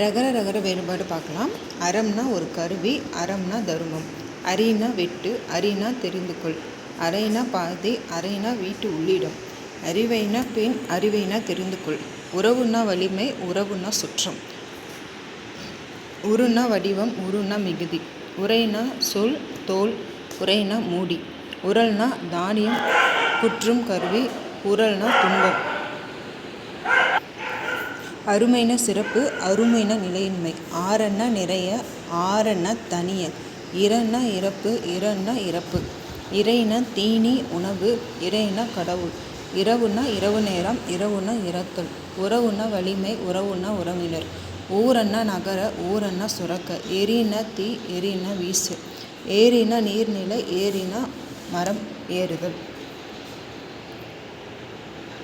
ரகர ரகர வேறுபாடு பார்க்கலாம். அறம்னா ஒரு கருவி அறம்னா தருமம். அரினா வெட்டு அரினா தெரிந்து கொள் அரைனா பாதி அரைனா வீட்டு உள்ளிடம். அறிவைனா பெண் அறிவைனா தெரிந்து கொள் உறவுன்னா வலிமை உறவுன்னா சுற்றம். உருனா வடிவம் உருனா மிகுதி. உரைனா சொல் தோல் உரைனா மூடி. உரல்னா தானியம் குற்றும் கருவி உரல்னா துன்பம். அருமைன சிறப்பு அருமைன நிலையின்மை. ஆறன்னா நிறைய ஆறன்னா தனிய. இரண்ண இறப்பு இரன்னா இறப்பு. இறைனா தீனி உணவு இறைனா கடவுள். இரவுனா இரவு நேரம் இரவுனா இறத்தல் உறவுனா வலிமை உறவுனா உறவினர். ஊரன்னா நகர ஊரன்னா சுரக்க. எரினா தீ எரினா வீசு. ஏரினா நீர்நிலை ஏரினா மரம் ஏறுதல்.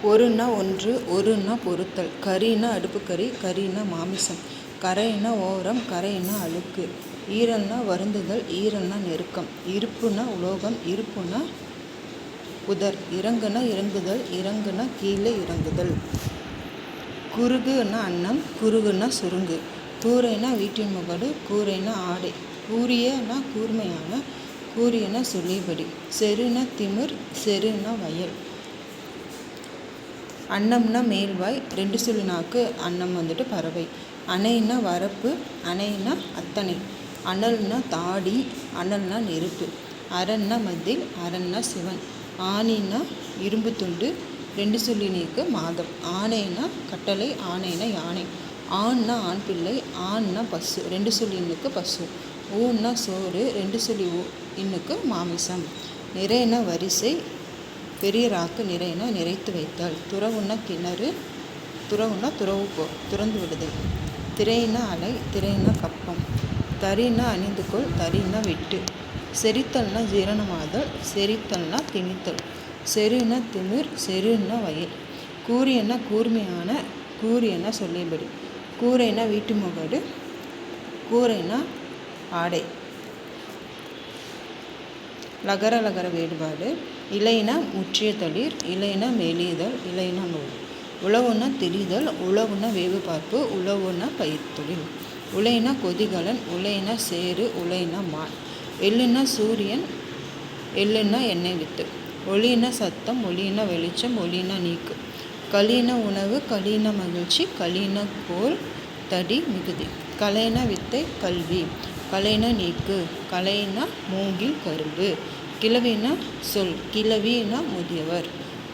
ஒருன்னா ஒன்று ஒருன்னா பொருத்தல். கறினா அடுப்புக்கறி கறினா மாமிசம். கரைனா ஓரம் கரைனா அழுக்கு. ஈரல்னா வருந்துதல் ஈரல்னா நெருக்கம். இருப்புனா உலோகம் இருப்புனா உதர் இறங்குனா இறங்குதல் இறங்குனா கீழே இறங்குதல். குறுகுன்னா அன்னம் குறுகுன்னா சுருங்கு. கூரைனா வீட்டின் முகடு கூரைனா ஆடை. கூரியனா கூர்மையான கூரியனா சொல்லிபடி செருனா திமிர் செருனா வயல். அன்னம்னா மேல்வாய் ரெண்டு சொல்லி நாக்கு அன்னம் வந்துட்டு பறவை. அணைனா வரப்பு அணைனா அத்தனை. அனல்னா தாடி அனல்னா நெருப்பு. அரண்னா மதில் அரண்னா சிவன். ஆணினா இரும்பு துண்டு ரெண்டு சொல்லி நீக்கு மாதம். ஆணைனா கட்டளை ஆணைனா யானை. ஆண்னா ஆண் பிள்ளை ஆண்னா பசு ரெண்டு சொல்லி இன்னுக்கு பசு. ஊன்னா சோறு ரெண்டு சொல்லி ஊ இன்னுக்கு மாமிசம். நிறைனா வரிசை பெரிய ராக்கு நிறைனா நிறைத்து வைத்தாள் துறவுன்னா கிணறு துறவுன்னா துறவு போ துறந்து விடுதல். திரையினா அலை திரையினா கப்பம். தறினா அணிந்துகொள் தறின்னா வெட்டு. செரித்தல்னா ஜீரணமாதல் செரித்தல்னா திணித்தல். செருனா திமிர் செருன்னா வயல் கூறியன்னா கூர்மையான கூறியன்னா சொல்லிபடி கூரைனா வீட்டு முகடு கூரைனா ஆடை. லகர லகர வேறுபாடு. இலைனா முற்றிய தளிர் இலைனா மெலிதல் இலைனா நூல். உழவுனா திரிதல் உழவுனா வேவு பார்ப்பு உழவுனா பயிர் தொழில் உலைனா கொதிகலன் உலைனா சேறு உலைனா மான். எள்ளுனா சூரியன் எள்ளுனா எண்ணெய் வித்து ஒளினா சத்தம் ஒளினா வெளிச்சம் ஒளினா நீக்கு. கலீன உணவு கலீன மகிழ்ச்சி களினா கோல் தடி மிகுதி. கலைனா வித்தை கல்வி. கலைனா நீக்கு. கலைனா மூங்கில் கரும்பு. கிழவினா சொல் கிழவினா முதியவர்.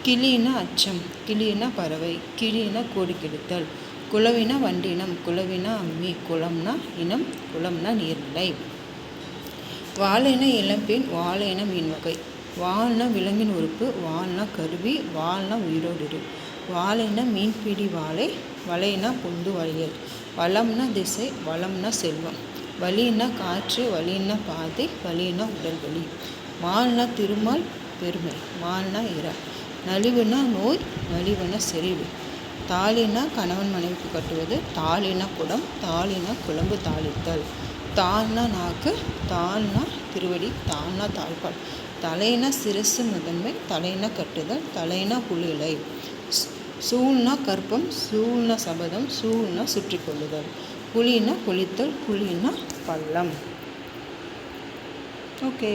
கிளினா அச்சம் கிளினா பறவை கிளினா கோடி கெடுத்தல் குளவினா வண்டினம் குளவினா அம்மி குளம்னா இனம் குளம்னா நீர்நிலை. வாழைனா இளம்பெண் வாழைனா மீன் வகை வால்னா விலங்கின் உறுப்பு வால்னா கருவி வால்னா உயிரோடு வாழைனா மீன்பிடி வாழை வலைனா பொந்து வளையல் வளம்னா திசை வளம்னா செல்வம். வலின்னா காற்று வலின்னா பாதை வலின்னா உடல் வலி. மால்னா திருமால் பெருமை. மால்னா இற. நலிவுனா நோய் நலிவுனா செறிவு. தாலினா கணவன் மனைவிக்கு கட்டுவது தாலினா குடம் தாலினா குழம்பு தாளித்தல். தாழ்னா நாக்கு தாழ்னா திருவடி தாழ்னா தாழ்பால். தலைனா சிரசு முதன்மை தலைனா கட்டுதல் தலைனா புலிலை சூழ்னா கற்பம் சூழ்னா சபதம் சூழ்னா சுற்றி கொள்ளுதல் புலினா குளித்தல் புலினா பள்ளம். ஓகே.